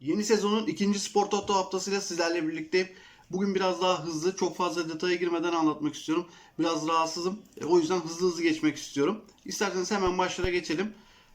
Yeni sezonun ikinci Spor Toto haftasıyla sizlerle birlikteyim. Bugün biraz daha hızlı, çok fazla detaya girmeden anlatmak istiyorum. Biraz rahatsızım. E, o yüzden hızlı hızlı geçmek istiyorum. İsterseniz hemen başlara geçelim.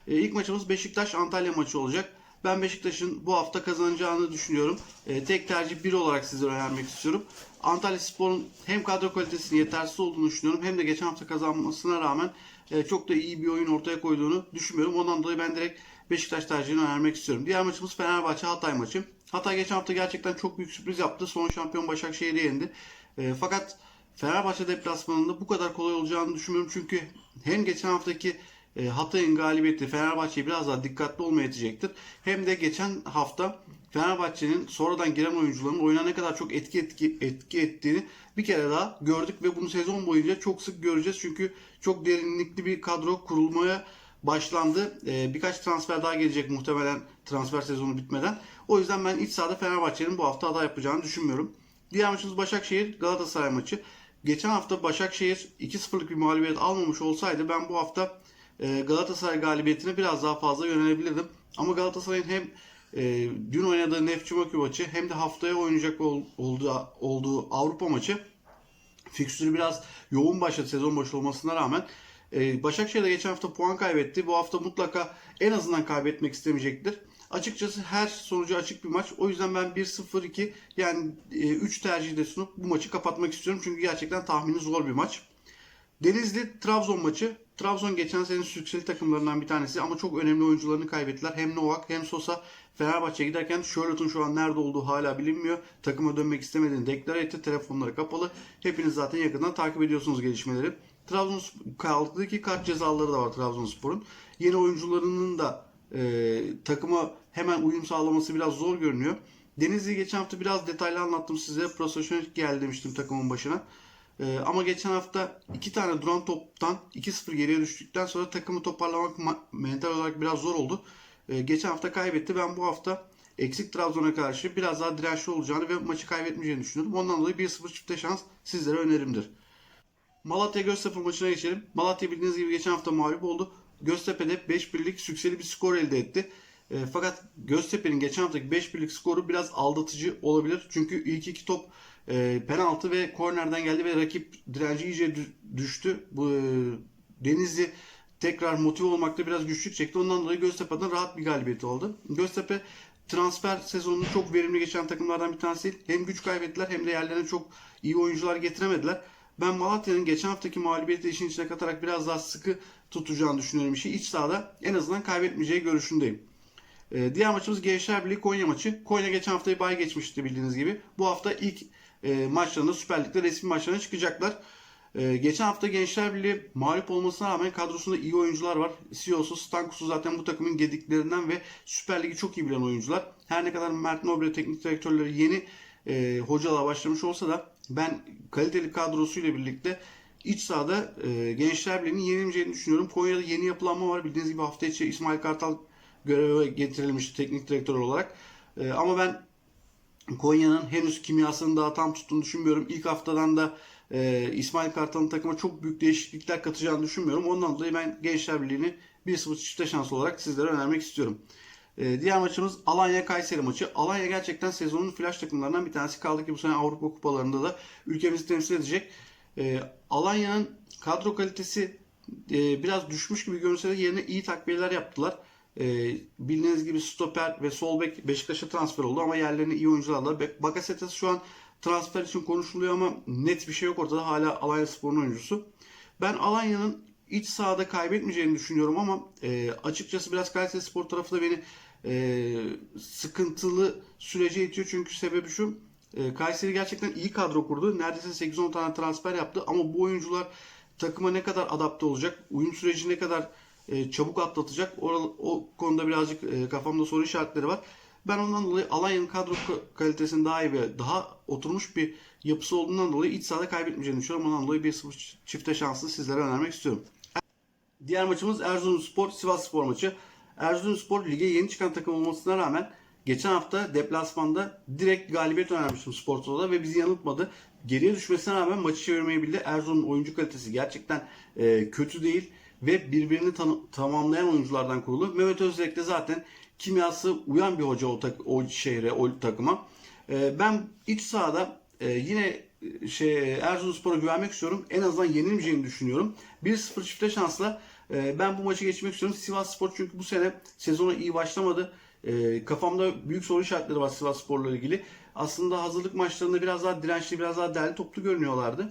E, ilk maçımız Beşiktaş-Antalya maçı olacak. Ben Beşiktaş'ın bu hafta kazanacağını düşünüyorum. E, tek tercih bir olarak sizlere önermek istiyorum. Antalya Spor'un hem kadro kalitesinin yetersiz olduğunu düşünüyorum hem de geçen hafta kazanmasına rağmen e, çok da iyi bir oyun ortaya koyduğunu düşünmüyorum. Ondan dolayı ben direkt Beşiktaş tercihini önermek istiyorum. Diğer maçımız Fenerbahçe Hatay maçı. Hatay geçen hafta gerçekten çok büyük sürpriz yaptı. Son şampiyon Başakşehir'i yendi. E, fakat Fenerbahçe deplasmanında bu kadar kolay olacağını düşünmüyorum. Çünkü hem geçen haftaki e, Hatay'ın galibiyeti Fenerbahçe'yi biraz daha dikkatli olmaya yetecektir. Hem de geçen hafta Fenerbahçe'nin sonradan giren oyuncuların oyuna ne kadar çok etki etki etki ettiğini bir kere daha gördük ve bunu sezon boyunca çok sık göreceğiz. Çünkü çok derinlikli bir kadro kurulmaya başlandı. Ee, birkaç transfer daha gelecek muhtemelen transfer sezonu bitmeden. O yüzden ben iç sahada Fenerbahçe'nin bu hafta aday yapacağını düşünmüyorum. Diğer maçımız Başakşehir Galatasaray maçı. Geçen hafta Başakşehir 2-0'lık bir mağlubiyet almamış olsaydı ben bu hafta e, Galatasaray galibiyetine biraz daha fazla yönelebilirdim. Ama Galatasaray'ın hem e, dün oynadığı Nefçi Bakü maçı hem de haftaya oynayacak ol- olduğu, olduğu Avrupa maçı fikstürü biraz yoğun başladı sezon başı olmasına rağmen. Ee, Başakşehir de geçen hafta puan kaybetti. Bu hafta mutlaka en azından kaybetmek istemeyecektir. Açıkçası her sonucu açık bir maç. O yüzden ben 1-0-2 yani 3 tercih de sunup bu maçı kapatmak istiyorum. Çünkü gerçekten tahmini zor bir maç. Denizli Trabzon maçı. Trabzon geçen sene sükseli takımlarından bir tanesi ama çok önemli oyuncularını kaybettiler. Hem Novak hem Sosa Fenerbahçe'ye giderken Charlotte'un şu an nerede olduğu hala bilinmiyor. Takıma dönmek istemediğini deklare etti. Telefonları kapalı. Hepiniz zaten yakından takip ediyorsunuz gelişmeleri. Trabzonspor kaldığı ki kart cezaları da var Trabzonspor'un. Yeni oyuncularının da e, takıma hemen uyum sağlaması biraz zor görünüyor. Denizli'yi geçen hafta biraz detaylı anlattım size. Profesyonel geldi demiştim takımın başına. Ee, ama geçen hafta iki tane duran toptan 2-0 geriye düştükten sonra takımı toparlamak ma- mental olarak biraz zor oldu. Ee, geçen hafta kaybetti. Ben bu hafta eksik Trabzon'a karşı biraz daha dirençli olacağını ve maçı kaybetmeyeceğini düşünüyorum. Ondan dolayı 1-0 çifte şans sizlere önerimdir. Malatya Göztepe maçına geçelim. Malatya bildiğiniz gibi geçen hafta mağlup oldu. Göztepe'de 5 birlik sükseli bir skor elde etti. E, fakat Göztepe'nin geçen haftaki 5 birlik skoru biraz aldatıcı olabilir. Çünkü ilk iki top e, penaltı ve kornerden geldi ve rakip direnci iyice dü- düştü. Bu e, Denizli tekrar motive olmakta biraz güçlük çekti. Ondan dolayı Göztepe'den rahat bir galibiyeti oldu. Göztepe transfer sezonunu çok verimli geçen takımlardan bir tanesi. Hem güç kaybettiler hem de yerlerine çok iyi oyuncular getiremediler. Ben Malatya'nın geçen haftaki mağlubiyeti işin içine katarak biraz daha sıkı tutacağını düşünüyorum işi. İç sahada en azından kaybetmeyeceği görüşündeyim. Ee, diğer maçımız Gençler Birliği Konya maçı. Konya geçen haftayı bay geçmişti bildiğiniz gibi. Bu hafta ilk e, maçlarında Süper Lig'de resmi maçlarına çıkacaklar. Ee, geçen hafta Gençler Birliği mağlup olmasına rağmen kadrosunda iyi oyuncular var. CEO'su, Stankus'u zaten bu takımın gediklerinden ve Süper Lig'i çok iyi bilen oyuncular. Her ne kadar Mert Nobre teknik direktörleri yeni e, hocalığa başlamış olsa da ben kaliteli kadrosuyla birlikte iç sahada e, Gençler Birliği'nin yenilmeyeceğini düşünüyorum. Konya'da yeni yapılanma var. Bildiğiniz gibi hafta içi İsmail Kartal göreve getirilmişti teknik direktör olarak. E, ama ben Konya'nın henüz kimyasını daha tam tuttuğunu düşünmüyorum. İlk haftadan da e, İsmail Kartal'ın takıma çok büyük değişiklikler katacağını düşünmüyorum. Ondan dolayı ben Gençler Birliği'ni 1-0 çifte şans olarak sizlere önermek istiyorum. E, diğer maçımız Alanya Kayseri maçı. Alanya gerçekten sezonun flash takımlarından bir tanesi. Kaldı ki bu sene Avrupa kupalarında da ülkemizi temsil edecek. E, Alanya'nın kadro kalitesi e, biraz düşmüş gibi görünse de yerine iyi takviyeler yaptılar. E, bildiğiniz gibi stoper ve sol bek Beşiktaş'a transfer oldu ama yerlerine iyi oyuncularla. Be- Bakasetas şu an transfer için konuşuluyor ama net bir şey yok ortada. Hala Alanya Spor'un oyuncusu. Ben Alanya'nın iç sahada kaybetmeyeceğini düşünüyorum ama e, açıkçası biraz Kayseri Spor tarafı da beni e, sıkıntılı sürece itiyor. Çünkü sebebi şu. E, Kayseri gerçekten iyi kadro kurdu. Neredeyse 8-10 tane transfer yaptı ama bu oyuncular takıma ne kadar adapte olacak, uyum süreci ne kadar e, çabuk atlatacak o, o konuda birazcık e, kafamda soru işaretleri var. Ben ondan dolayı Alanya'nın kadro ka- kalitesinin daha iyi ve daha oturmuş bir yapısı olduğundan dolayı iç sahada kaybetmeyeceğini düşünüyorum. Ondan dolayı 1-0 çifte şanslı sizlere önermek istiyorum. Diğer maçımız Erzurumspor Sivasspor maçı. Erzurumspor lige yeni çıkan takım olmasına rağmen geçen hafta deplasmanda direkt galibiyet önermiştim Spor Toto'da ve bizi yanıltmadı. Geriye düşmesine rağmen maçı çevirmeyi bildi. Erzurum'un oyuncu kalitesi gerçekten e, kötü değil ve birbirini tamamlayan oyunculardan kurulu. Mehmet Özdirek de zaten kimyası uyan bir hoca o, tak- o şehre, o takıma. E, ben iç sahada e, yine e, şey Erzurumspor'a güvenmek istiyorum. En azından yenilmeyeceğini düşünüyorum. 1-0 çifte şansla e, ben bu maçı geçmek istiyorum. Sivas Spor çünkü bu sene sezona iyi başlamadı. E, kafamda büyük soru işaretleri var Sivas Spor'la ilgili. Aslında hazırlık maçlarında biraz daha dirençli, biraz daha değerli toplu görünüyorlardı.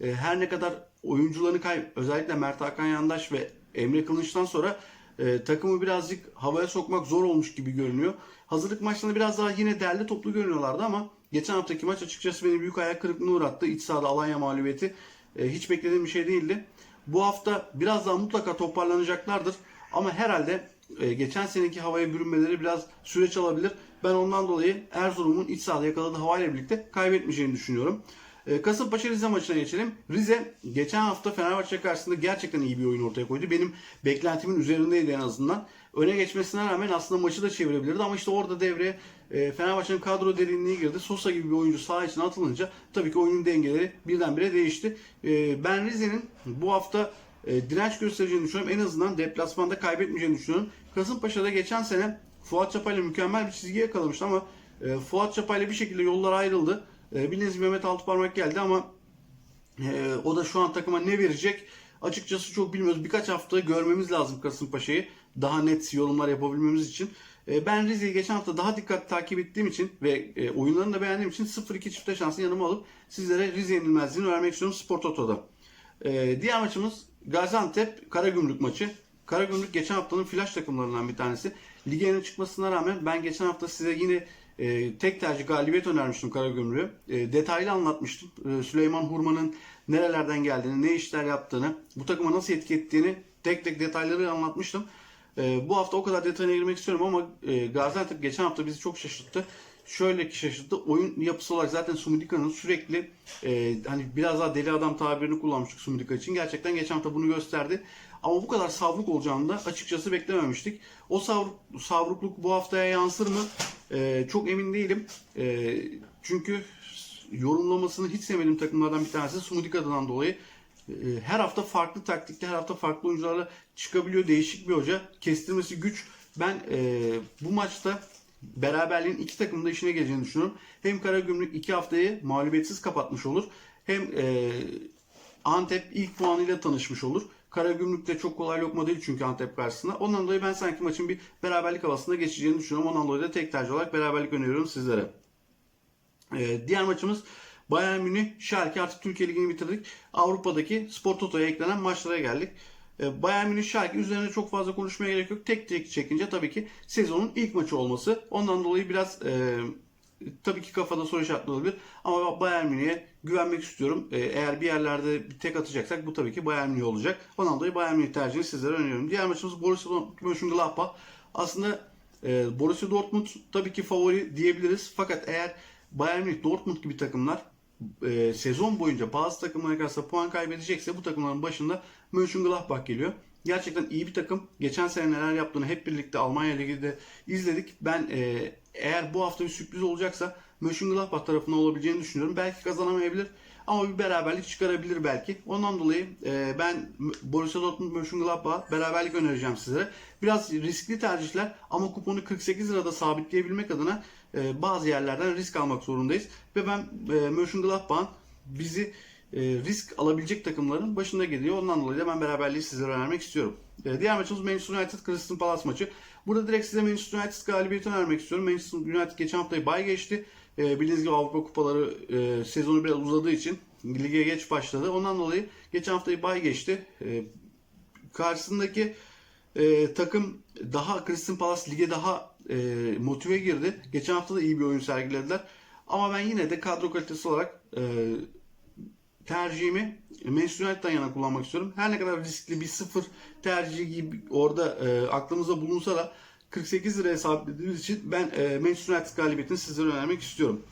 E, her ne kadar oyuncularını kay özellikle Mert Hakan Yandaş ve Emre Kılıç'tan sonra e, takımı birazcık havaya sokmak zor olmuş gibi görünüyor. Hazırlık maçlarında biraz daha yine değerli toplu görünüyorlardı ama geçen haftaki maç açıkçası beni büyük ayak kırıklığına uğrattı. İç sahada Alanya mağlubiyeti e, hiç beklediğim bir şey değildi. Bu hafta biraz daha mutlaka toparlanacaklardır. Ama herhalde e, geçen seneki havaya bürünmeleri biraz süreç alabilir. Ben ondan dolayı Erzurum'un iç sahada yakaladığı havayla birlikte kaybetmeyeceğini düşünüyorum. E, Kasımpaşa Rize maçına geçelim. Rize geçen hafta Fenerbahçe karşısında gerçekten iyi bir oyun ortaya koydu. Benim beklentimin üzerindeydi en azından. Öne geçmesine rağmen aslında maçı da çevirebilirdi ama işte orada devreye e, Fenerbahçe'nin kadro derinliği girdi. Sosa gibi bir oyuncu saha içine atılınca tabii ki oyunun dengeleri birdenbire değişti. E, ben Rize'nin bu hafta e, direnç göstereceğini düşünüyorum. En azından deplasmanda kaybetmeyeceğini düşünüyorum. Kasımpaşa'da geçen sene Fuat Çapay'la mükemmel bir çizgi yakalamıştı ama e, Fuat Çapay'la bir şekilde yollar ayrıldı. E, bildiğiniz gibi Mehmet Altıparmak geldi ama e, o da şu an takıma ne verecek açıkçası çok bilmiyoruz. Birkaç hafta görmemiz lazım Kasımpaşa'yı. Daha net yorumlar yapabilmemiz için. E, ben Rize'yi geçen hafta daha dikkat takip ettiğim için ve e, oyunlarını da beğendiğim için 0-2 çifte şansını yanıma alıp sizlere Rize yenilmezliğini vermek istiyorum Spor Toto'da. E, diğer maçımız Gaziantep Karagümrük maçı. Karagümrük geçen haftanın flash takımlarından bir tanesi. Lige çıkmasına rağmen ben geçen hafta size yine e, tek tercih galibiyet önermiştim Karagümrük'ü. E, detaylı anlatmıştım. E, Süleyman Hurman'ın nerelerden geldiğini, ne işler yaptığını, bu takıma nasıl etki ettiğini tek tek detayları anlatmıştım. E, bu hafta o kadar detayına girmek istiyorum ama e, Gaziantep geçen hafta bizi çok şaşırttı. Şöyle ki şaşırttı. Oyun yapısı olarak zaten Sumudika'nın sürekli e, hani biraz daha deli adam tabirini kullanmıştık Sumudika için. Gerçekten geçen hafta bunu gösterdi. Ama bu kadar savruk olacağını da açıkçası beklememiştik. O savruk, savrukluk bu haftaya yansır mı? E, çok emin değilim. E, çünkü yorumlamasını hiç sevmediğim takımlardan bir tanesi Sumudika'dan dolayı. E, her hafta farklı taktikte, her hafta farklı oyuncularla çıkabiliyor. Değişik bir hoca. Kestirmesi güç. Ben e, bu maçta beraberliğin iki takımın da işine geleceğini düşünüyorum. Hem Karagümrük iki haftayı mağlubiyetsiz kapatmış olur. Hem e, Antep ilk puanıyla tanışmış olur. Karagümrük de çok kolay lokma değil çünkü Antep karşısında. Ondan dolayı ben sanki maçın bir beraberlik havasında geçeceğini düşünüyorum. Ondan dolayı da tek tercih olarak beraberlik öneriyorum sizlere. Ee, diğer maçımız Bayern Münih, Schalke artık Türkiye Ligi'ni bitirdik. Avrupa'daki Spor Toto'ya eklenen maçlara geldik. Ee, Bayern Münih, Schalke üzerine çok fazla konuşmaya gerek yok. Tek tek çekince tabii ki sezonun ilk maçı olması. Ondan dolayı biraz e, tabii ki kafada soru işaretleri olabilir. Ama Bayern Münih'e güvenmek istiyorum. Ee, eğer bir yerlerde bir tek atacaksak bu tabii ki Bayern Münih olacak. Ondan dolayı Bayern Münih tercihini sizlere öneriyorum. Diğer maçımız Borussia Mönchengladbach. Aslında e, Borussia Dortmund tabii ki favori diyebiliriz. Fakat eğer Bayern Münih, Dortmund gibi takımlar e, sezon boyunca bazı takımlara karşı puan kaybedecekse bu takımların başında Mönchengladbach geliyor. Gerçekten iyi bir takım. Geçen sene neler yaptığını hep birlikte Almanya Ligi'de izledik. Ben e, eğer bu hafta bir sürpriz olacaksa Mönchengladbach tarafına olabileceğini düşünüyorum. Belki kazanamayabilir ama bir beraberlik çıkarabilir belki. Ondan dolayı e, ben Borussia Dortmund Mönchengladbach'a beraberlik önereceğim sizlere. Biraz riskli tercihler ama kuponu 48 lirada sabitleyebilmek adına e, bazı yerlerden risk almak zorundayız. Ve ben e, Mönchengladbach'ın bizi risk alabilecek takımların başında geliyor. Ondan dolayı da ben beraberliği sizlere önermek istiyorum. E, diğer maçımız Manchester United Crystal Palace maçı. Burada direkt size Manchester United galibiyeti önermek istiyorum. Manchester United geçen haftayı bay geçti. E, bildiğiniz gibi Avrupa kupaları e, sezonu biraz uzadığı için lige geç başladı. Ondan dolayı geçen haftayı bay geçti. E, karşısındaki e, takım daha Crystal Palace lige daha e, motive girdi. Geçen hafta da iyi bir oyun sergilediler. Ama ben yine de kadro kalitesi olarak e, tercihimi United'dan yana kullanmak istiyorum. Her ne kadar riskli bir sıfır tercihi gibi orada e, aklımızda bulunsa da 48 liraya sabitlediğimiz için ben e, Manchester galibiyetini sizlere önermek istiyorum.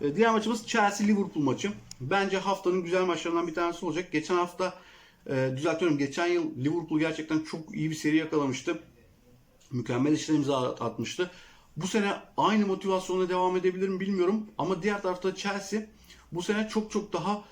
E, diğer maçımız Chelsea-Liverpool maçı. Bence haftanın güzel maçlarından bir tanesi olacak. Geçen hafta e, düzeltiyorum. Geçen yıl Liverpool gerçekten çok iyi bir seri yakalamıştı. Mükemmel işler imza atmıştı. Bu sene aynı motivasyonla devam edebilir mi bilmiyorum. Ama diğer tarafta Chelsea bu sene çok çok daha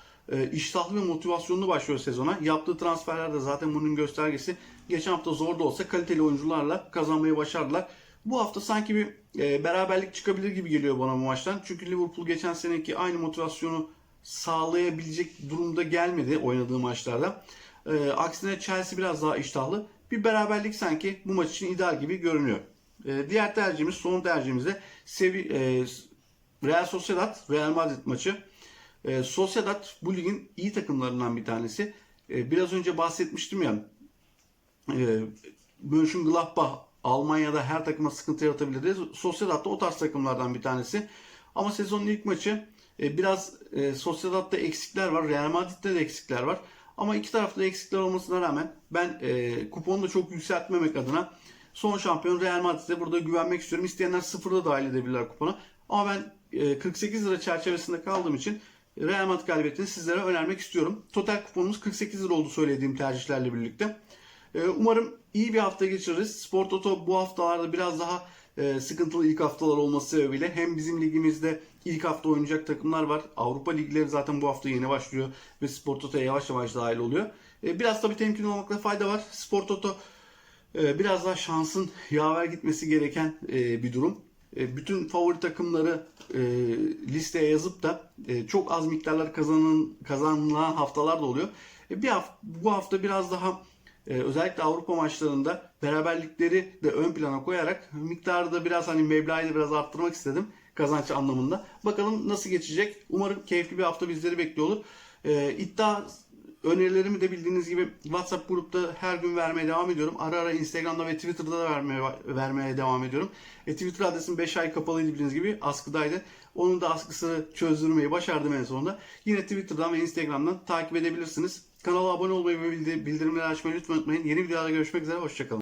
iştahlı ve motivasyonlu başlıyor sezona. Yaptığı transferler de zaten bunun göstergesi. Geçen hafta zor da olsa kaliteli oyuncularla kazanmayı başardılar. Bu hafta sanki bir e, beraberlik çıkabilir gibi geliyor bana bu maçtan. Çünkü Liverpool geçen seneki aynı motivasyonu sağlayabilecek durumda gelmedi oynadığı maçlarda. E, aksine Chelsea biraz daha iştahlı. Bir beraberlik sanki bu maç için ideal gibi görünüyor. E, diğer tercihimiz, son tercihimiz de Sevi, e, Real Sociedad, Real Madrid maçı. E, Sociedad bu ligin iyi takımlarından bir tanesi. E, biraz önce bahsetmiştim ya e, Mönchengladbach Almanya'da her takıma sıkıntı yaratabilir. Sociedad da o tarz takımlardan bir tanesi. Ama sezonun ilk maçı e, biraz e, Sociedad'da eksikler var. Real Madrid'de de eksikler var. Ama iki tarafta eksikler olmasına rağmen ben e, kuponu da çok yükseltmemek adına son şampiyon Real Madrid'e burada güvenmek istiyorum. İsteyenler sıfırda dahil edebilirler kupona. Ama ben e, 48 lira çerçevesinde kaldığım için Real Madrid galibiyetini sizlere önermek istiyorum. Total kuponumuz 48 lira oldu söylediğim tercihlerle birlikte. Ee, Umarım iyi bir hafta geçiririz. Spor Toto bu haftalarda biraz daha e, sıkıntılı ilk haftalar olması sebebiyle hem bizim ligimizde ilk hafta oynayacak takımlar var. Avrupa ligleri zaten bu hafta yeni başlıyor ve Spor Toto'ya yavaş yavaş dahil oluyor. E, Biraz tabii temkinli olmakta fayda var. Spor Toto e, biraz daha şansın yaver gitmesi gereken bir durum. E, Bütün favori takımları e, listeye yazıp da e, çok az miktarlar kazanın, kazanılan haftalar da oluyor. E, Bir hafta, bu hafta biraz daha özellikle Avrupa maçlarında beraberlikleri de ön plana koyarak miktarı da biraz hani meblağı da biraz arttırmak istedim kazanç anlamında. Bakalım nasıl geçecek. Umarım keyifli bir hafta bizleri bekliyor olur. İddia önerilerimi de bildiğiniz gibi WhatsApp grupta her gün vermeye devam ediyorum. Ara ara Instagram'da ve Twitter'da da vermeye, vermeye devam ediyorum. E, Twitter adresim 5 ay kapalıydı bildiğiniz gibi askıdaydı. Onun da askısını çözdürmeyi başardım en sonunda. Yine Twitter'dan ve Instagram'dan takip edebilirsiniz. Kanala abone olmayı ve bildirimleri açmayı lütfen unutmayın. Yeni videolarda görüşmek üzere. Hoşçakalın.